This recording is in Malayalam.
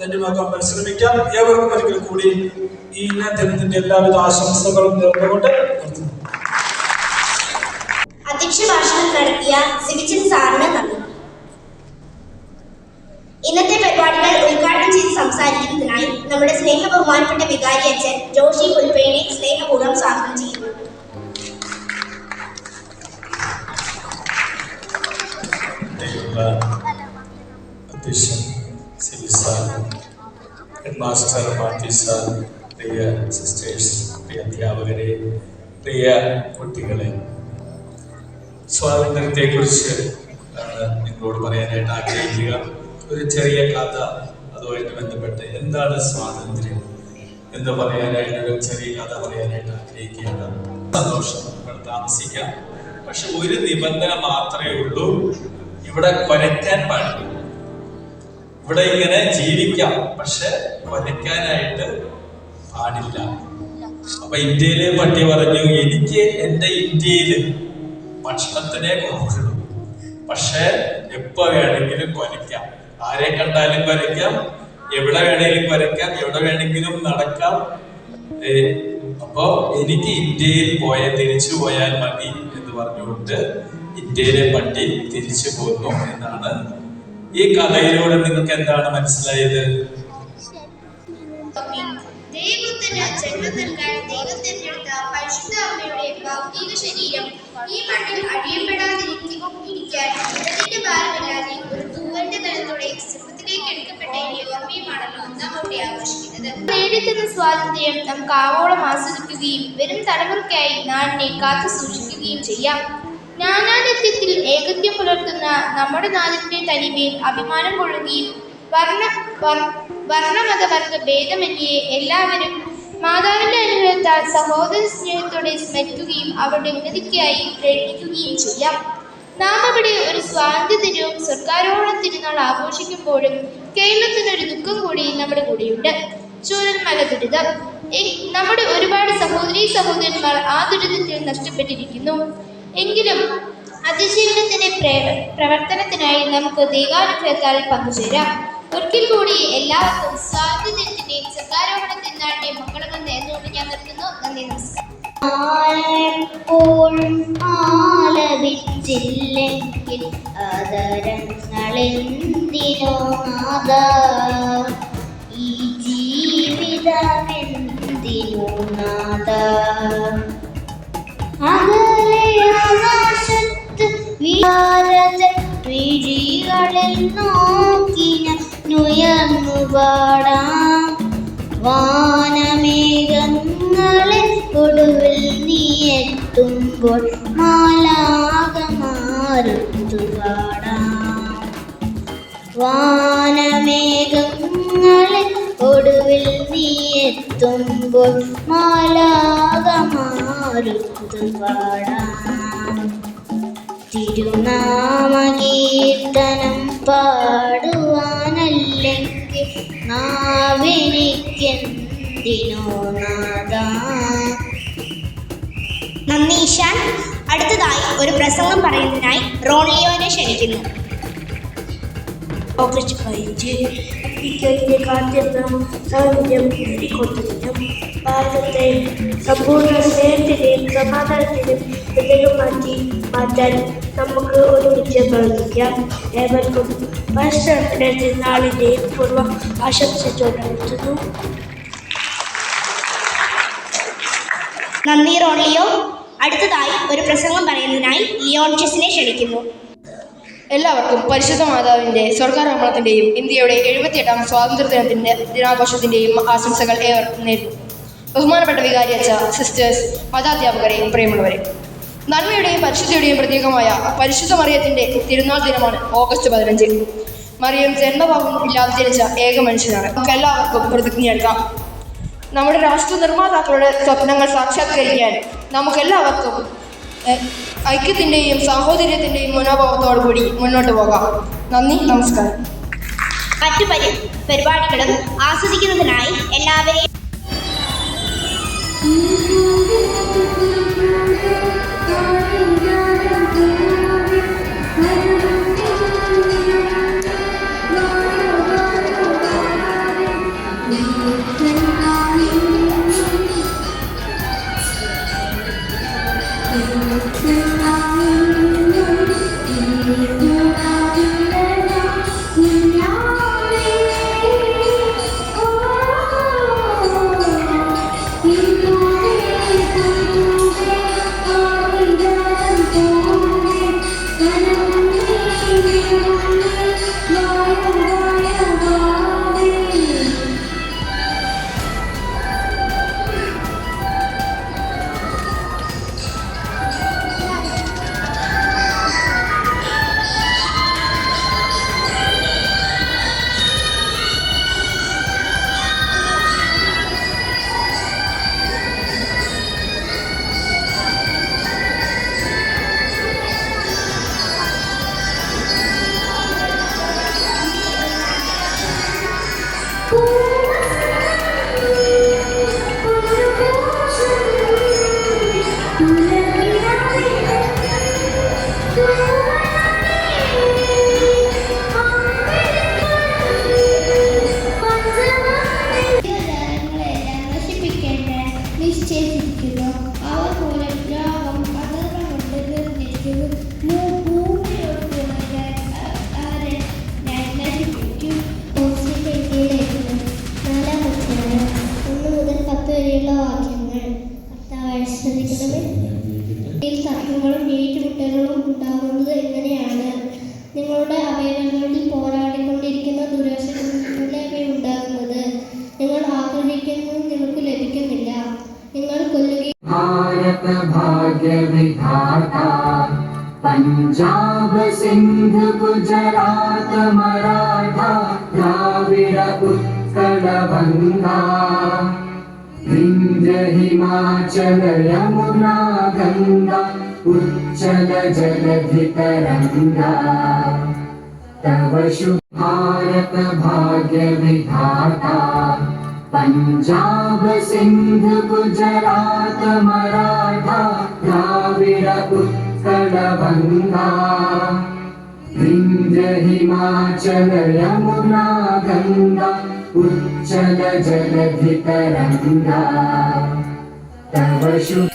ധന്യമാക്കാൻ പരിശ്രമിക്കാം. ഏവർക്കും ഒരിക്കൽ കൂടി ഈ ദിനത്തിന്റെ എല്ലാവിധ ആശംസകളും നേർന്നുകൊണ്ട് നിർത്തുന്നു. അധ്യക്ഷ ഭാഷണം നടത്തിയ സിബിച്ചൻ സാറിന് നന്ദി. ഇന്നത്തെ പരിപാടികൾ ഉദ്ഘാടനം ചെയ്ത് സംസാരിക്കുന്നതിനായി നമ്മുടെ സ്നേഹ ബഹുമാനപ്പെട്ട വികാരി അച്ഛൻ ജോഷി പുൽപ്പേനെ സ്നേഹപൂർവം സ്വാഗതം ചെയ്യുന്നു. അധ്യക്ഷൻ Sibi sir head master Mathew sir പ്രിയ സിസ്റ്റേഴ്സ് പ്രിയ അധ്യാപകരെ പ്രിയ കുട്ടികളെ സ്വാതന്ത്ര്യത്തെക്കുറിച്ച് നിങ്ങളോട് പറയാനായിട്ട് ആഗ്രഹിക്കുക. ഒരു ചെറിയ കഥ അതുമായിട്ട് ബന്ധപ്പെട്ട് എന്താണ് സ്വാതന്ത്ര്യം എന്ന് പറയാനായിട്ട് ഒരു ചെറിയ കഥ പറയാനായിട്ട് ആഗ്രഹിക്കുകയാണ്. സന്തോഷം ഇവിടെ താമസിക്കാം. പക്ഷെ ഒരു നിബന്ധന മാത്രമേ ഉള്ളൂ. ഇവിടെ കൊരയ്ക്കാൻ പാടില്ല. ഇവിടെ ഇങ്ങനെ ജീവിക്കാം പക്ഷെ കൊലക്കാനായിട്ട് പാടില്ല. അപ്പൊ ഇന്ത്യയിലെ പട്ടി പറഞ്ഞു എനിക്ക് എന്റെ ഇന്ത്യയിൽ ഭക്ഷണത്തിനെ കുറവുള്ളൂ പക്ഷെ എപ്പോ വേണമെങ്കിലും കൊലക്കാം ആരെ കണ്ടാലും കൊലക്കാം എവിടെ വേണമെങ്കിലും കൊലക്കാം എവിടെ വേണമെങ്കിലും നടക്കാം. അപ്പോ എനിക്ക് ഇന്ത്യയിൽ പോയ തിരിച്ചു പോയാൽ മതി എന്ന് പറഞ്ഞുകൊണ്ട് ഇന്ത്യയിലെ പട്ടി തിരിച്ചു പോന്നു എന്നാണ് ഈ കഥയിലൂടെ നിങ്ങൾക്ക് എന്താണ് മനസ്സിലായത്? സ്വാതന്ത്ര്യം നമുക്ക് ആവോളം ആസ്വദിക്കുകയും വരും തലമുറയ്ക്കായി നാടിനെ കാത്തു സൂക്ഷിക്കുകയും ചെയ്യാം. നാനാനിത്യത്തിൽ ഏകത്യം പുലർത്തുന്ന നമ്മുടെ നാടിന്റെ തനിമയിൽ അഭിമാനം കൊള്ളുകയും വർണ വർണമതവർഗ ഭേദമന്യെ എല്ലാവരും മാതാവിന്റെ അനുഗ്രഹത്താൽ സഹോദര സ്നേഹത്തോടെ സ്മരിക്കുകയും അവരുടെ ഉന്നതിക്കായി പ്രയത്നിക്കുകയും ചെയ്യാം. നാം അവിടെ ഒരു സ്വാതന്ത്ര്യ ദിനവും സർക്കാരോളം തിരുനാൾ ആഘോഷിക്കുമ്പോഴും കേരളത്തിന് ഒരു ദുഃഖം കൂടി നമ്മുടെ കൂടെയുണ്ട്. ചൂരന്മല ദുരിതം. നമ്മുടെ ഒരുപാട് സഹോദരി സഹോദരന്മാർ ആ ദുരിതത്തിൽ നഷ്ടപ്പെട്ടിരിക്കുന്നു. എങ്കിലും അതിജീവനത്തിന്റെ പ്രവർത്തനത്തിനായി നമുക്ക് ദൈവാനുഗ്രഹത്താൽ പങ്കുചേരാം. ഒരിക്കൽ കൂടി എല്ലാവർക്കും സ്വാതന്ത്ര്യത്തിന്റെയും സർക്കാരോഹണ തിരുനാളിന്റെയും മംഗളങ്ങൾ നേർന്നുകൊണ്ട് ഞാൻ നിർത്തുന്നു. നന്ദി നമസ്കാരം. ആലപിച്ചില്ലെങ്കിൽ അതരങ്ങളെന്തിനോ നാദ ഈ ജീവിതമെന്തിനോ നാദ വാനമേഘങ്ങളെ ഒടുവിൽ നീ എത്തുമ്പോൾ മാലാകമാറുത്തു ഒടുവിൽ നീ എത്തുമ്പോൾ മാലാകമാറുത്തു തിരുനാമകീർത്തനം പാടുവാനല്ലെങ്കിൽ നാവെനിക്കെന്തിനോ നാദാ നന്ദി ഈശാൻ. അടുത്തതായി ഒരു പ്രസംഗം പറയുന്നതിനായി റോണിയോനെ ക്ഷണിക്കുന്നു. പതിനഞ്ച് അമേരിക്കയിലെ കാത്തിരുന്ന സ്വാതന്ത്ര്യം നേടിക്കൊടുത്തതിനും ഭാരതത്തെ സമ്പൂർണ സ്നേഹത്തിന്റെയും സമാധാനത്തിനും മാറ്റി മാറ്റാൻ നമുക്ക് ഒരുമിച്ച് പ്രവർത്തിക്കാം. ഏവർക്കും പരസ്പരത്തിന്റെ തിരുനാളിന്റെ പൂർവ ആശംസിച്ചുകൊണ്ട് നിർത്തുന്നു നന്ദി റോൺലിയോ അടുത്തതായി ഒരു പ്രസംഗം പറയുന്നതിനായി ലിയോൺചസിനെ ക്ഷണിക്കുന്നു. എല്ലാവർക്കും പരിശുദ്ധ മാതാവിന്റെ സ്വർഗാരോഹണത്തിന്റെയും ഇന്ത്യയുടെ എഴുപത്തിയെട്ടാം സ്വാതന്ത്ര്യ ദിനത്തിന്റെ ദിനാഘോഷത്തിന്റെയും ആശംസകൾ ഏവർക്കും നേരിടും ബഹുമാനപ്പെട്ട വികാരി അച്ഛ സിസ്റ്റേഴ്സ് മതാധ്യാപകരെ പ്രിയമുള്ളവരെ നന്മയുടെയും പരിശുദ്ധിയുടെയും പ്രതീകമായ പരിശുദ്ധ മറിയത്തിന്റെ തിരുനാൾ ദിനമാണ് ഓഗസ്റ്റ് പതിനഞ്ച്. മറിയം ജന്മഭാവം ഇല്ലാതെ ജനിച്ച ഏക മനുഷ്യനാണ്. നമുക്ക് എല്ലാവർക്കും പ്രതിജ്ഞയെടുക്കാം നമ്മുടെ രാഷ്ട്ര നിർമ്മാതാക്കളുടെ സ്വപ്നങ്ങൾ സാക്ഷാത്കരിക്കാൻ നമുക്കെല്ലാവർക്കും ഏഹ്, ഐക്യത്തിന്റെയും സാഹോദര്യത്തിന്റെയും മനോഭാവത്തോടു കൂടി മുന്നോട്ട് പോകാം. നന്ദി നമസ്കാരം. മറ്റു പരി പരിപാടികളും ആസ്വദിക്കുന്നതിനായി എല്ലാവരെയും കുട്ടികളും ഉണ്ടാകുന്നത് എങ്ങനെയാണ്? നിങ്ങളുടെ അവയവങ്ങളിൽ പോരാടിക്കൊണ്ടിരിക്കുന്ന ദുരാശകളെ ഉണ്ടാകുന്നത്. നിങ്ങൾ ആഗ്രഹിക്കുന്നു നിങ്ങൾക്ക് ലഭിക്കുന്നില്ല. നിങ്ങൾ കൊല്ലുകയും പഞ്ചാബ് സിന്ധ് ഗുജറാത്ത് മറാഠ ദ്രാവിഡ ഉത്കട ബംഗ ഹിമാചല യമുന ഗംഗ उच्चलजलधितरङ्गा। तव शुभारत भाग्यविधाता पञ्जाब सिन्ध गुजरात मराठा द्राविड कवशु इन्द्र हिमाचल यमुना गङ्गा उज्जल तव शुभ